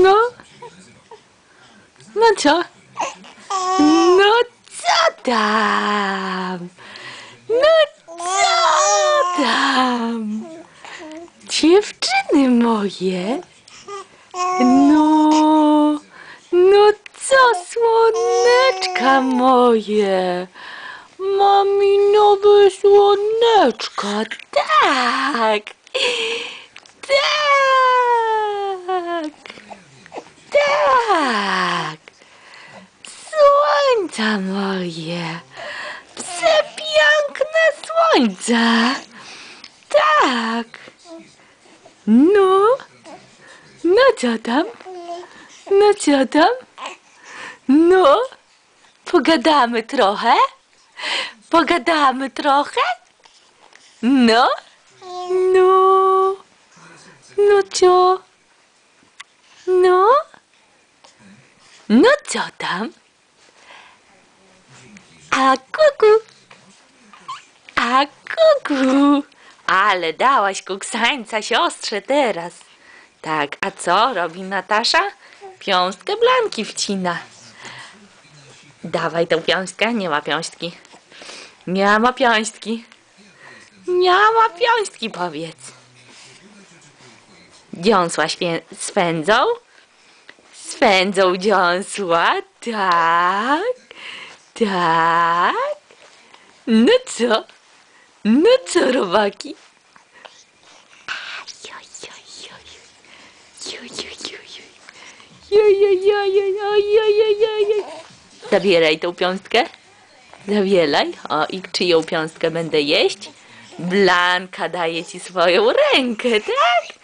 No. No co? No co tam? No co tam? Dziewczyny moje. No. No co, słoneczka moje? Mami nowe słoneczka, tak. Tak. Słońca moje. Przepiękne słońca. Tak. No. No co tam? No co tam? No. Pogadamy trochę? Pogadamy trochę? No. No. No co? No? No co tam? A kuku. A kuku. Ale dałaś kuksańca siostrze teraz. Tak, a co robi Natasza? Piąstkę blanki wcina. Dawaj tą piąstkę. Nie ma piąstki. Nie ma piąstki. Nie ma piąstki, powiedz. Dziąsła swędzą? Swędzą dziąsła, tak, tak. No co? No co, robaki? Zabieraj tą piąstkę. Zabieraj. O, i czyją piąstkę będę jeść? Blanka daje ci swoją rękę, tak?